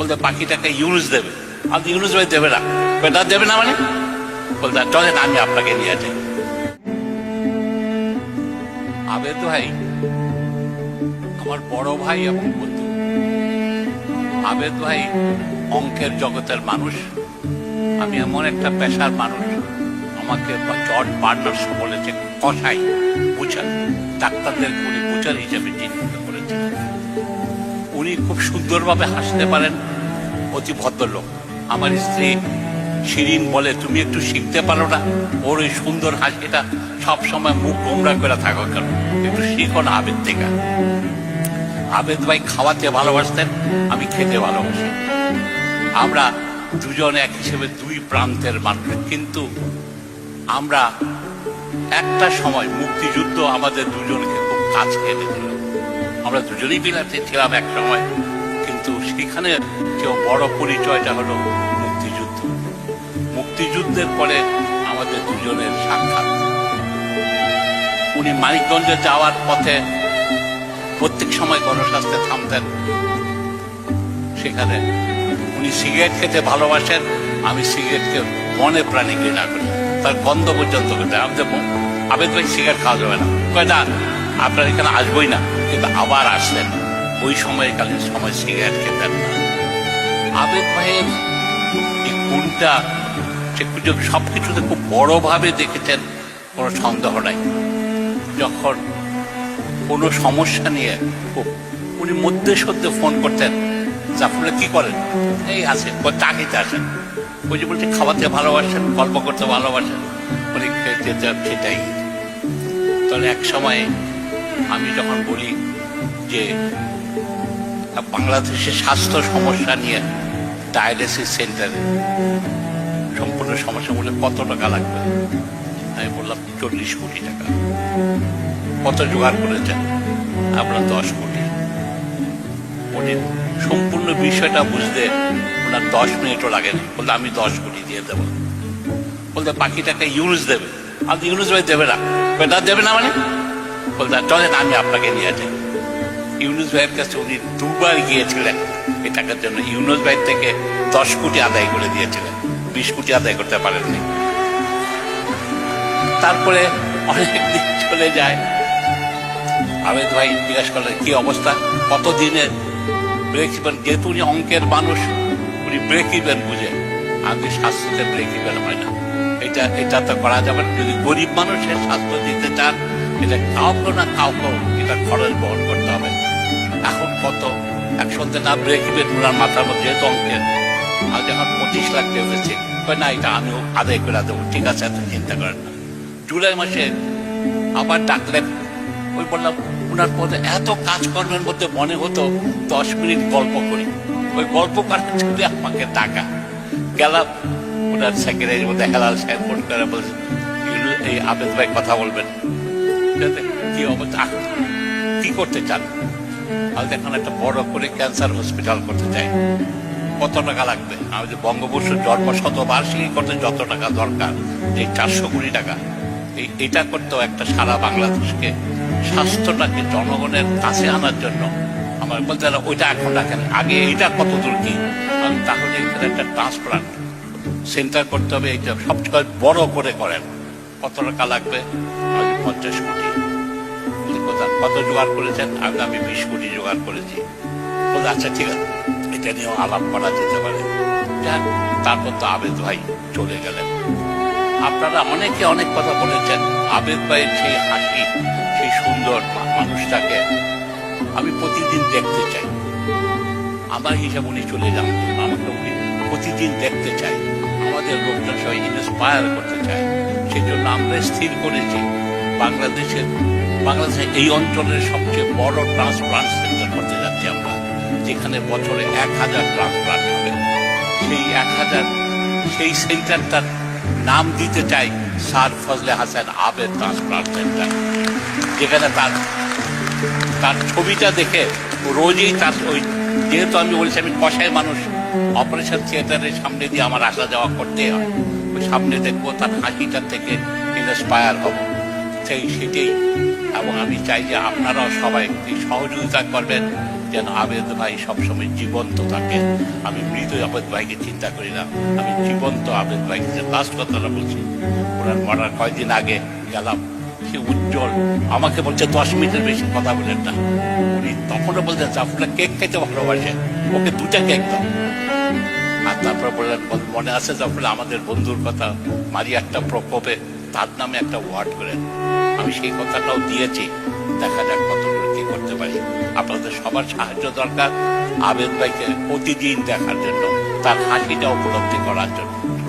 বলতে বাকিটাকে ইউনুস দেবে। আর ইউনুস ভাই দেবে না। বেটা, দেবে না মানে? বলতে চলেন আমি আপনাকে নিয়ে যাই। আবেদ ভাই, আমার বড় ভাই এবং বন্ধু। আবেদ ভাই অঙ্কের জগতের মানুষ। আমি এমন একটা পেশার মানুষ, আমাকে জর্জ বার্নার্স বলেছে কষাই বুচার ডাক্তারদের উনি বুচার হিসেবে চিহ্নিত করেছিলেন উনি খুব সুন্দরভাবে হাসতে পারেন। অতি ভদ্রলোক। আমার স্ত্রী শিরিন বলে, তুমি একটু শিখতে পারো না? ওর ওই সুন্দর হাসিটা সবসময় মুখ গোমরা করে থাকো কেন? একটু শিখো না আবেদ থেকে। আবেদ ভাই খাওয়াতে ভালোবাসতেন, আমি খেতে ভালোবাসি। আমরা দুজন এক হিসেবে দুই প্রান্তের মানুষ, কিন্তু আমরা একটা সময় মুক্তিযুদ্ধ আমাদের দুজনকে খুব কাছে এনেছিল আমরা দুজনেই বিলাতে ছিলাম এক সময়। কিন্তু সেখানে বড় পরিচয়টা হলো মুক্তিযুদ্ধ। মুক্তিযুদ্ধের পরে আমাদের দুজনের সাক্ষাৎ। উনি মানিকগঞ্জে যাওয়ার পথে প্রত্যেক সময় গণস্বাস্থ্যে থামতেন। সেখানে উনি সিগারেট খেতে ভালোবাসেন, আমি সিগারেটকে মনে প্রাণী ঘৃণা করি। তার গন্ধ পর্যন্ত করতে আমাদের আবেদ ভাই সিগারেট খাওয়া যাবে না। কয়, না, আপনার এখানে আসবোই না, কিন্তু আবার আসলেন। ওই সময়কালীন সময় সিগারেট খেতেন না। আবেদ ভাইয়ের গুণটা সে সব কিছুতে খুব বড়ভাবে দেখেছেন, কোনো সন্দেহ নাই। যখন কোনো সমস্যা নিয়ে খুব উনি মধ্যে সদ্যে ফোন করতেন জাফরুল্লাহ কি করেন? এই আছে চা খেতে আসেন ওই যে বলছে, খাওয়াতে ভালোবাসেন, গল্প করতে ভালোবাসেন, উনি সেটাই। তাহলে এক সময় আমি যখন বলি যে বাংলাদেশের স্বাস্থ্য সমস্যা নিয়ে ডায়ালিসিস সেন্টারে সম্পূর্ণ সমস্যা বলে কত টাকা লাগবে? আমি বললাম, চল্লিশ কোটি টাকা। কত জোগাড় করেছেন? আমরা দশ কোটি। উনি সম্পূর্ণ বিষয়টা বুঝতে ওনার দশ মিনিটও লাগেনি বলতে আমি দশ কোটি দিয়ে দেবো। বলতে বাকি টাকা ইউনুস দেবে। আর ইউনুস ভাই দেবে না। বেটা দেবে না মানে? বলতে, চলেন, আমি আপনাকে নিয়ে যাই। ইউনুস ভাইয়ের কাছে উনি দুবার গিয়েছিলেন। এই টাকার জন্য। ইউনুস ভাই থেকে দশ কোটি আদায় করে দিয়েছিলেন। বিশ কোটি আদায় করতে পারেননি। তারপরে অনেক দিন চলে যায়। আবেদ ভাই জিজ্ঞেস করলেন, কি অবস্থা? কত দিনে ব্রেক ইভেন যেহেতু উনি অঙ্কের মানুষ, উনি ব্রেক ইভেন বুঝে। আমি স্বাস্থ্যতে ব্রেক ইভেন হয় না। এটা এটা তো করা যাবে যদি গরিব মানুষের স্বাস্থ্য দিতে চান, এটা কাউকে না কাউকে এটা খরচ বহন হবে এখন কত? একসঙ্গে না ব্রেক ইভেন ওনার মাথার মধ্যে যেহেতু অঙ্কের। আর যখন পঁচিশ লাখ পেয়েছে না, এটা আমিও আদায় করে দেবো। ঠিক আছে, এত চিন্তা করেন না। জুলাই মাসে আবার ডাকলেন। ওই বললাম, ওনার মধ্যে এত কাজকর্মের মধ্যে মনে হতো, দশ মিনিট গল্প করি। ওই গল্প করার জন্য আমাকে ডাকা। গেলাম, ওনার সেক্রেটারির মধ্যে হেলাল সাহেব ফোন করে বলছে এই আবেদ ভাই কথা বলবেন। কি অবস্থা? কি করতে চান? আমি এখন একটা বড় করে ক্যান্সার হসপিটাল করতে চাই। কত টাকা লাগবে? আমি যে বঙ্গবন্ধুর জন্ম শতবার্ষিকী করতে যত টাকা দরকার, এই চারশো কোটি টাকা, এই, এটা করতেও একটা সারা বাংলাদেশকে স্বাস্থ্যটাকে জনগণের কাছে আনার জন্য আমার বলতে গেলে ওইটা এখন রাখেন আগে এটা কত দূর কি? তাহলে এখানে একটা ট্রান্সপ্লান্ট সেন্টার করতে হবে, এইটা সবচেয়ে বড় করে করেন। কত টাকা লাগবে? পঞ্চাশ কোটি। কোথা- কত জোগাড় করেছেন? আমি বিশ কোটি জোগাড় করেছি। আচ্ছা ঠিক আছে। এটা নিয়েও আলাপ করা যেতে পারে। তারপর তো আবেদ ভাই চলে গেলেন। আপনারা অনেকে অনেক কথা বলেছেন, আবেদ ভাইয়ের সেই হাসি, সেই সুন্দর মানুষটাকে আমি প্রতিদিন দেখতে চাই। আমার হিসাব উনি চলে যান, আমাকে উনি প্রতিদিন দেখতে চাই। আমাদের লোকটা সবাই ইন্সপায়ার করতে চায়। সেই জন্য আমরা স্থির করেছি। বাংলাদেশের বাংলাদেশের এই অঞ্চলের সবচেয়ে বড় ট্রান্সপ্লান্ট সেন্টার করতে যাচ্ছি আমরা, যেখানে বছরে এক হাজার ট্রান্সপ্লান্ট হবে। সেই এক হাজার, সেই সেন্টারটার নাম দিতে চাই sir Fazle Hasan Abed transplant centre, যেখানে তার তার ছবিটা দেখে রোজই তার ওই, যেহেতু আমি বলছি আমি কষাই মানুষ, অপারেশন থিয়েটারের সামনে দিয়ে আমার আসা যাওয়া করতে হয়। ওই সামনে দেখব তার হাসিটার থেকে ইন্সপায়ার হব। সেই সেটাই এবং আমি চাই যে আপনারাও সবাই এই সহযোগিতা করবেন, যেন আবেদ ভাই সবসময় জীবন্ত থাকে। আমি মৃত আবেদ ভাইকে চিন্তা করি না। আমি জীবন্ত আবেদ ভাইকে যে লাস্ট কথাটা বলছি, ওনার মরার কয়েকদিন আগে গেলাম, সে উজ্জ্বল, আমাকে বলছে, দশ মিনিটের বেশি কথা বলেন না। উনি তখনও বলতেন জাফরুল্লাহ কেক খেতে ভালোবাসে ওকে দুটা কেক দাও। আর তারপর বললেন, মনে আছে যখন আমাদের বন্ধুর কথা মারি একটা প্রকোপে তার নামে একটা ওয়ার্ড করেন আমি সেই কথাটাও দিয়েছি। দেখা যাক কত কি করতে পারি। আপনাদের সবার সাহায্য দরকার। আবেদ ভাইকে প্রতিদিন দেখার জন্য, তার হাসিটা উপলব্ধি করার জন্য।